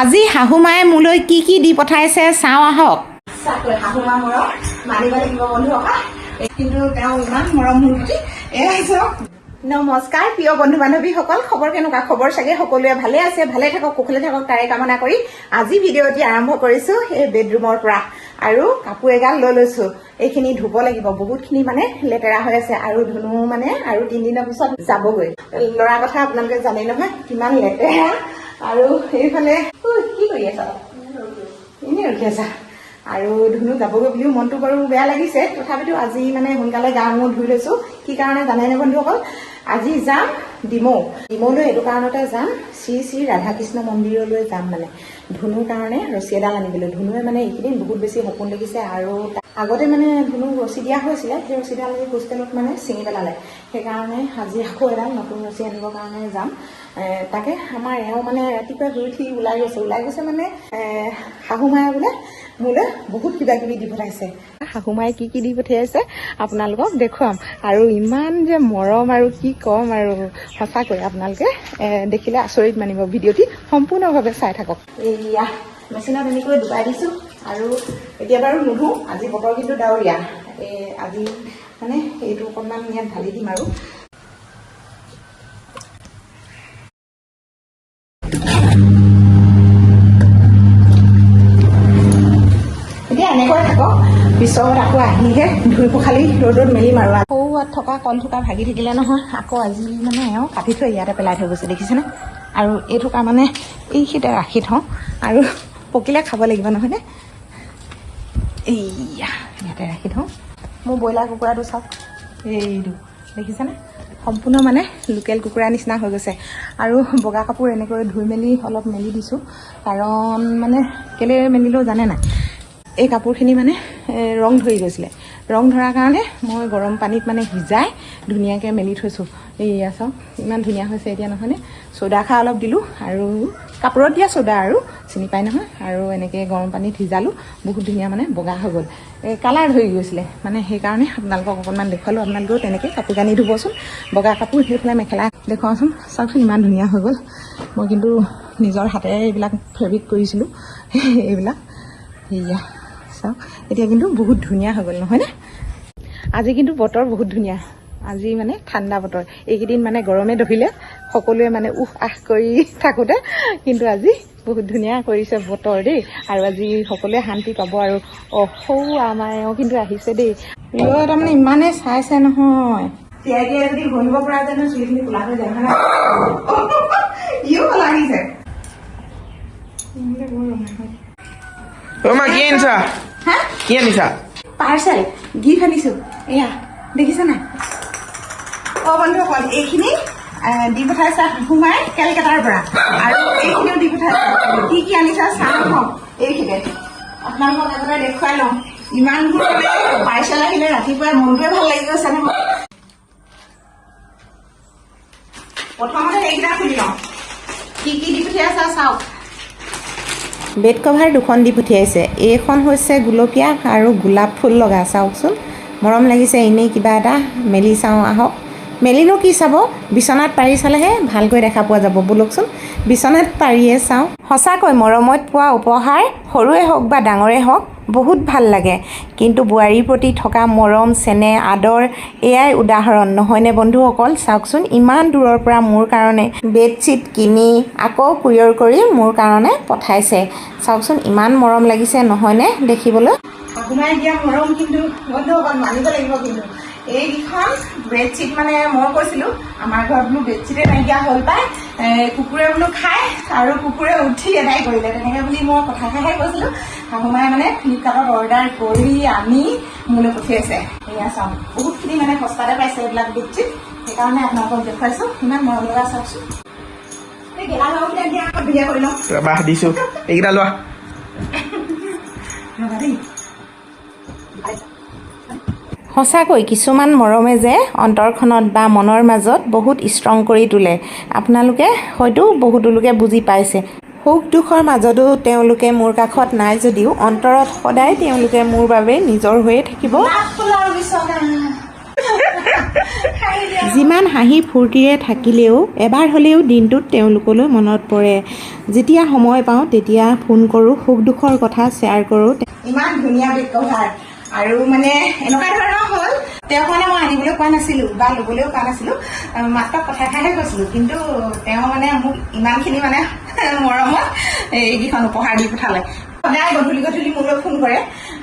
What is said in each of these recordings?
আজি শাহুমায়ে মোলৈ কি কি দি পঠাইছে চাওঁ আহক। চাকৰি শাহুমা মৰম মানিব লাগিব বন্ধু অকা কিন্তু তেওঁ ইমান মৰম মোৰ প্ৰতি এয়া চাওক নমস্কাৰ প্ৰিয় বন্ধু বান্ধৱীসকল খবৰ কেনেকুৱা? খবৰ চাগে সকলোৱে ভালে আছে। ভালে থাকক কুশলে থাকক তাৰে কামনা কৰি আজি ভিডিঅ'টি আৰম্ভ কৰিছো এই বেডৰুমৰ পৰা। আৰু কাপোৰ এগাল লৈ লৈছো। এইখিনি ধুব লাগিব। বহুতখিনি মানে লেতেৰা হৈ আছে। আৰু ধুনু মানে আৰু তিনিদিনৰ পিছত যাবগৈ। ল'ৰা কথা আপোনালোকে জানেই নহয় কিমান লেতেৰা। আৰু সেইফালে উই, কি কৰি আছা? এনেই ৰখি আছা। আৰু ধুনু যাবগৈ বুলিও মনটো বাৰু বেয়া লাগিছে। তথাপিতো আজি মানে সোনকালে গা মূৰ ধুই লৈছো। কি কাৰণে জানেনে বন্ধুসকল? আজি যাম ডিমৌ। ডিমৌলৈ এইটো কাৰণতে যাম শ্ৰী শ্ৰী ৰাধাকৃষ্ণ মন্দিৰলৈ যাম মানে। ধুনুৰ কাৰণে ৰছী এডাল আনিবলৈ। ধুনুৱে মানে এইকেইদিন বহুত বেছি সপোন দেখিছে আৰু আগতে মানে ধুনুক ৰছী দিয়া হৈছিলে সেই ৰছীডাল হোষ্টেলত মানে ছিঙি পেলালে। সেইকাৰণে আজি আকৌ এডাল নতুন ৰছী আনিবৰ কাৰণে যাম। তাকে আমাৰ এওঁ মানে ৰাতিপুৱা শুই উঠি ওলাই গৈছে। ওলাই গৈছে মানে এ, শাহুমায়ে বোলে মোলৈ বহুত কিবা কিবি দি পঠাইছে। শাহুমায়ে কি কি দি পঠিয়াইছে আপোনালোকক দেখুৱাম। আৰু ইমান যে মৰম আৰু কি ক'ম আৰু সঁচাকৈ আপোনালোকে দেখিলে আচৰিত মানিব। ভিডিঅ'টি সম্পূৰ্ণভাৱে চাই থাকক। এইয়া মেচিনত এনেকৈ ডুবাই দিছোঁ আৰু এতিয়া বাৰু নুধো আজি বতৰ কিন্তু ডাৱৰীয়া। এই আজি মানে এইটো অকণমান ইয়াত ঢালি দিম আৰু এতিয়া এনেকৈ থাকক পিছত আকৌ আহিহে ধুই পখালি ৰ'দত মেলিম আৰু সৌৱাত থকা কল থোকা ভাগি থাকিলে নহয়। আকৌ আজি মানে এওঁ কাটি থৈ ইয়াতে পেলাই থৈ গৈছে দেখিছেনে? আৰু এই থোকা মানে এইখিনিতে ৰাখি থওঁ। আৰু পকিলে খাব লাগিব নহয়নে? এইয়া ইয়াতে ৰাখি থওঁ। মোৰ ব্ৰইলাৰ কুকুৰাটো চাওক। এইটো দেখিছেনে? সম্পূৰ্ণ মানে লোকেল কুকুৰা নিচিনা হৈ গৈছে। আৰু বগা কাপোৰ এনেকৈ ধুই মেলি অলপ মেলি দিছোঁ। কাৰণ মানে কেলৈ মেলিলেও জানে নাই? এই কাপোৰখিনি মানে ৰং ধৰি গৈছিলে। ৰং ধৰাৰ কাৰণে মই গৰম পানীত মানে সিজাই ধুনীয়াকৈ মেলি থৈছোঁ। এইয়া চাওক ইমান ধুনীয়া হৈছে এতিয়া নহয়নে? চ'দা খাৰ অলপ দিলোঁ আৰু কাপোৰত দিয়া চ'দা আৰু চিনি পাই নহয় আৰু এনেকৈ গৰম পানীত সিজালোঁ বহুত ধুনীয়া মানে বগা হৈ গ'ল। এই কালাৰ ধৰি গৈছিলে মানে সেইকাৰণে আপোনালোকক অকণমান দেখুৱালোঁ আপোনালোকেও তেনেকৈ কাপোৰ কানি ধুবচোন বগা কাপোৰ সেইফালে মেখেলা দেখুৱাওচোন চাওকচোন ইমান ধুনীয়া হৈ গ'ল। মই কিন্তু নিজৰ হাতেৰে এইবিলাক ফেব্ৰিক কৰিছিলোঁ এইবিলাক। সেয়া চাওক এতিয়া কিন্তু বহুত ধুনীয়া হৈ গ'ল নহয়নে? আজি কিন্তু বতৰ বহুত ধুনীয়া। আজি মানে ঠাণ্ডা বতৰ। এইকেইদিন মানে গৰমে ধৰিলে সকলোৱে মানে উহ আহ কৰি থাকোঁতে কিন্তু আজি বহুত ধুনীয়া কৰিছে বতৰ দেই। আৰু আজি সকলোৱে শান্তি পাব আৰু অ সৌ আমাৰ কিন্তু আহিছে দেই। লৈ তাৰমানে ইমানেই চাইছে নহয়। তিয়াই তিয়াই যদি ঘঁহিব পৰা যায় নহয় চুলিখিনি কোলা হৈ যায় ইও কোলা আহিছে। হা কি আনিছা? পাৰ্চেল গিফ্ট আনিছো। এয়া দেখিছা নাই? অ বন্ধুসকল এইখিনি দি পঠাইছা সোমাই কেলকাতাৰ পৰা। আৰু এইখিনিও দি পঠাইছা। কি কি আনিছা চাহ এইখিনি আপোনালোকক একেবাৰে দেখুৱাই লওঁ। ইমানবোৰ পাৰ্চেল আহিলে ৰাতিপুৱাই মনটোৱে ভালো লাগি গৈছে নহয়। প্ৰথমতে এইকেইটা খুলি লওঁ। কি কি দি পঠিয়াইছা চাওক। বেড কভাৰ দুখন দি পঠিয়াইছে। এইখন হৈছে গুলপীয়া আৰু গোলাপ ফুল লগা। চাওকচোন। মৰম লাগিছে এনেই কিবা এটা মেলি চাওঁ আহক। মেলিনো কি চাব? বিচনাত পাৰি চালেহে ভালকৈ দেখা পোৱা যাব। বোলকচোন বিচনাত পাৰিয়ে চাওঁ। সঁচাকৈ মৰমত পোৱা উপহাৰ সৰুৱে হওক বা ডাঙৰে হওক বহুত ভাল লাগে। কিন্তু বোৱাৰীৰ প্ৰতি থকা মৰম চেনেহ আদৰ এয়াই উদাহৰণ নহয়নে বন্ধুসকল? চাওকচোন ইমান দূৰৰ পৰা মোৰ কাৰণে। বেডশ্বীট কিনি আকৌ কুৰিয়ৰ কৰি মোৰ কাৰণে পঠাইছে। চাওকচোন ইমান মৰম লাগিছে নহয়নে দেখিবলৈ? শাহুমাই দিয়া মৰম কিন্তু মানিব লাগিব কিন্তু। এইকেইখন বেডশ্বীট মানে মই কৈছিলোঁ আমাৰ ঘৰত বোলো বেডশ্বীটে নাইকিয়া হ'ল পাই। কুকুৰে বোলো খাই আৰু কুকুৰে উঠি এদাই কৰিলে। তেনেকৈ বুলি মই কথা কথাহে কৈছিলোঁ। শাহুমাই মানে ফ্লিপকাৰ্টত অৰ্ডাৰ কৰি আনি মোলৈ পঠিয়াইছে। এয়া চাওঁ বহুতখিনি মানে সস্তাতে পাইছে এইবিলাক বেডশ্বীট। সেইকাৰণে আপোনালোকক দেখুৱাইছোঁ। ইমান মৰম লগা চাওকচোন। গেলা ধুনীয়া কৰি লওঁ। বাহ দিছো। এইকেইটা লোৱা। ৰ'বা দেই। সঁচাকৈ কিছুমান মৰমে যে অন্তৰখনত বা মনৰ মাজত বহুত ষ্ট্ৰং কৰি তোলে। আপোনালোকে হয়তো বহুতো লোকে বুজি পাইছে। সুখ দুখৰ মাজতো তেওঁলোকে মোৰ কাষত নাই যদিও অন্তৰত সদায় তেওঁলোকে মোৰ বাবে নিজৰ হৈয়ে থাকিব। যিমান হাঁহি ফূৰ্তিৰে থাকিলেও এবাৰ হ'লেও দিনটোত তেওঁলোকলৈ মনত পৰে। যেতিয়া সময় পাওঁ তেতিয়া ফোন কৰোঁ সুখ দুখৰ কথা শ্বেয়াৰ কৰোঁ। ইমান ধুনীয়া আৰু মানে এনেকুৱা ধৰণৰ হ'ল তেওঁ কাৰণে মই আনিবলৈ কোৱা নাছিলো বা ল'বলৈও কোৱা নাছিলো মাত্ৰ কথা এষাৰহে কৈছিলো কিন্তু তেওঁ মানে মোক ইমানখিনি মানে মৰমত এইকেইখন উপহাৰ দি পঠালে। সদায় গধূলি গধূলি মোলৈ ফোন কৰে।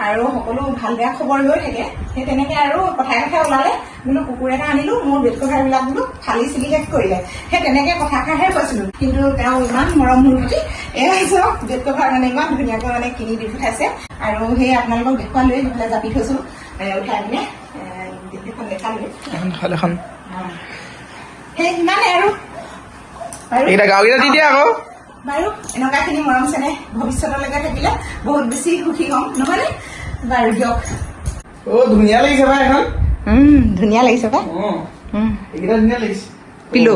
আৰু সকলো ভালো বেয়া খবৰ লৈ থাকে। সেই তেনেকে আৰু কথাই কথাই ওলালে। বোলো কুকুৰ এটা আনিলো মোৰ বেড কভাৰ বিলাক বোলো ফালি চিলি শেষ কৰিলে। সেই তেনেকে কথা এষাৰহে কৈছিলো। কিন্তু তেওঁ ইমান মৰম মোৰ প্ৰতি। এয়া চাওক বেড কভাৰ মানে ইমান ধুনীয়াকৈ মানে কিনি দি পঠাইছে। আৰু সেই আপোনালোকক দেখুৱালোৱে সেইফালে জাপি থৈছো। উঠাই পিনে দেখালোৱে এখন সেই সিমানে আৰু। এইকেইটা দি দিয়া আকৌ। বাৰু এনেকুৱাখিনি মৰম চেনেহ ভৱিষ্যতলৈকে থাকিলে বহুত বেছি সুখী হ'ম নহয়নে? বাৰু দিয়ক। অ' ধুনীয়া লাগিছে ভাই এখন। ধুনীয়া লাগিছে অঁ এইকেইটা ধুনীয়া লাগিছে। পিলো।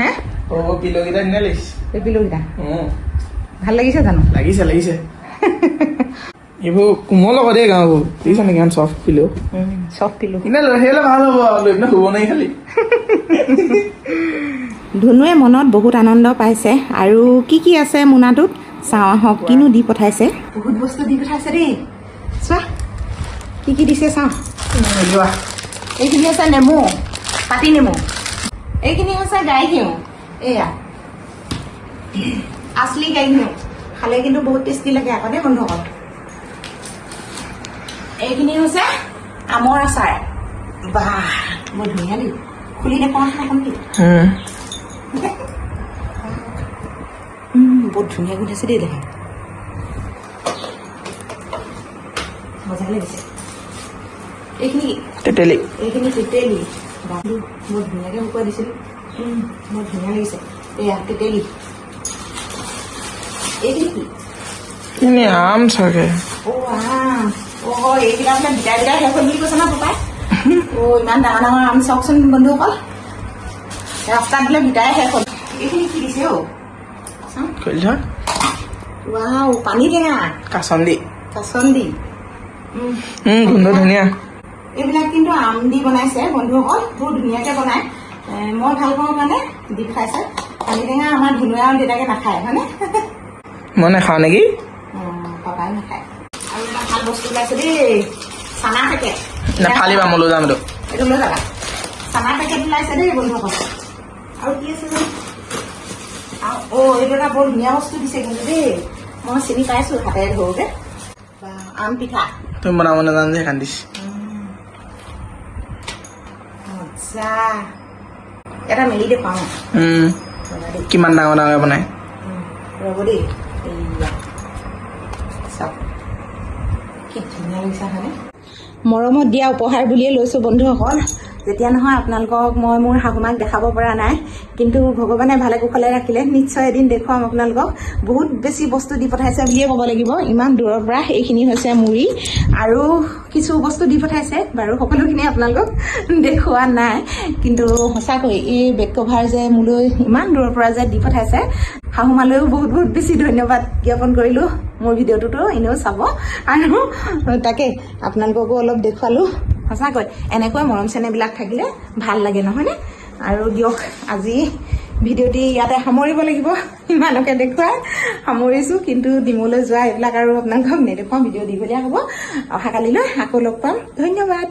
হে? অ' পিলকেইটা ধুনীয়া লাগিছে। এই পিলোকেইটা। অঁ। ভাল লাগিছে জানো? লাগিছে লাগিছে। এইবোৰ কোমল আকৌ দেই গাঁওবোৰ দেখিছা নেকি ইমান চফ্ট পিলো চব পিলো কিনে লৈ আহিলে ভালো হ'ব আৰু লৈ শুব নোৱাৰি খালি। ধুনুৱে মনত বহুত আনন্দ পাইছে। আৰু কি কি আছে মোনাটোত? চাওঁ আহক কিনো দি পঠাইছে? বহুত বস্তু দি পঠাইছে দেই। চোৱা কি কি দিছে চাওঁ। যোৱা। এইখিনি হৈছে নেমু পাতি নেমু। এইখিনি হৈছে গাই ঘিউ। এয়া। আচলি গাই ঘিউ। খালে কিন্তু বহুত টেষ্টি লাগে আকৌ দেই বন্ধুসকল। এইখিনি হৈছে আমৰ আচাৰ। বাহ বৰ ধুনীয়া দেই। খুলি দেখুৱাওঁ এখন কি। বহুত ধুনীয়া গোন্ধাইছে দেই দেখে মজা লাগিছে এইখিনি তেতেলি। এইখিনি তেতেলি। বাবু বৰ ধুনীয়াকৈ শুকুৱাই দিছিলোঁ। উম, বৰ ধুনীয়া লাগিছে। এয়া তেতেলি। এইখিনি কি? এনে আম চাগে। অ' আম। অ' এইকেইটা বোলে বিটাই বিটাই শেষ হ'ল বুলি কৈছে না পাপাই অ' ইমান ডাঙৰ ডাঙৰ আম চাওকচোন বন্ধুসকল ৰাস্তাত বোলে বিটাই শেষ হ'ল এইখিনি কি দিছে অ' ৱাও পানী টেঙা কাচন্দি কাচন্দি গোন্ধ ধুনীয়া এইবিলাক কিন্তু আম দি বনাইছে বন্ধুসকল বহুত ধুনীয়াকৈ বনায় মই ভাল পাওঁ কাৰণে দি খাইছে পানী টেঙা আমাৰ ধুনুৱে আৰু দেউতাকে নাখায় হয়নে মই নাখাওঁ নেকি উম, পাপাই নাখায় বস্তু ওলাইছে দেই। চানা পেকেট নাফালিবা মই লৈ যাম এইটো এইটো লৈ যাবা। চানা পেকেট ওলাইছে দেই বন্ধুসকল। আৰু কি আছে জানো অ' এইটো এটা বৰ ধুনীয়া বস্তু দিছে কিন্তু দেই। মই চিনি পাইছোঁ হাতেৰে ধৰোঁতে বা আম পিঠা। তুমি বনাব নাজানো যে সেইকাৰণে দিছে। মজা এটা মেলি ৰ'বা দেই কিমান ডাঙৰ ডাঙৰকৈ বনাই। উম, ৰ'ব দেই। চাওক। মৰমত দিয়া উপহাৰ বুলিয়ে লৈছোঁ বন্ধুসকল। যেতিয়া নহয় আপোনালোকক মই মোৰ শাহুমাক দেখাব পৰা নাই। কিন্তু ভগৱানে ভালে কুশলে ৰাখিলে। নিশ্চয় এদিন দেখুৱাম আপোনালোকক। বহুত বেছি বস্তু দি পঠাইছে বুলিয়ে ক'ব লাগিব। ইমান দূৰৰ পৰা এইখিনি হৈছে মুড়ি। আৰু কিছু বস্তু দি পঠাইছে। বাৰু সকলোখিনি আপোনালোকক দেখুওৱা নাই। কিন্তু সঁচাকৈ এই বেড কভাৰ যে মোলৈ ইমান দূৰৰ পৰা যে দি পঠাইছে শাহুমালৈও বহুত বহুত বেছি ধন্যবাদ জ্ঞাপন কৰিলোঁ মোৰ ভিডিঅ'টোতো। এনেও চাব। আৰু তাকে আপোনালোককো অলপ দেখুৱালোঁ। সঁচাকৈ এনেকৈ মৰম চেনেহবিলাক থাকিলে ভাল লাগে নহয়নে? আৰু দিয়ক আজি ভিডিঅ'টি ইয়াতে সামৰিব লাগিব। ইমানকে দেখুৱাই সামৰিছোঁ কিন্তু ডিমলৈ যোৱা এইবিলাক আৰু আপোনালোকক নেদেখুৱাওঁ ভিডিঅ' দীঘলীয়া হ'ব। অহাকালিলৈ আকৌ লগ পাম। ধন্যবাদ।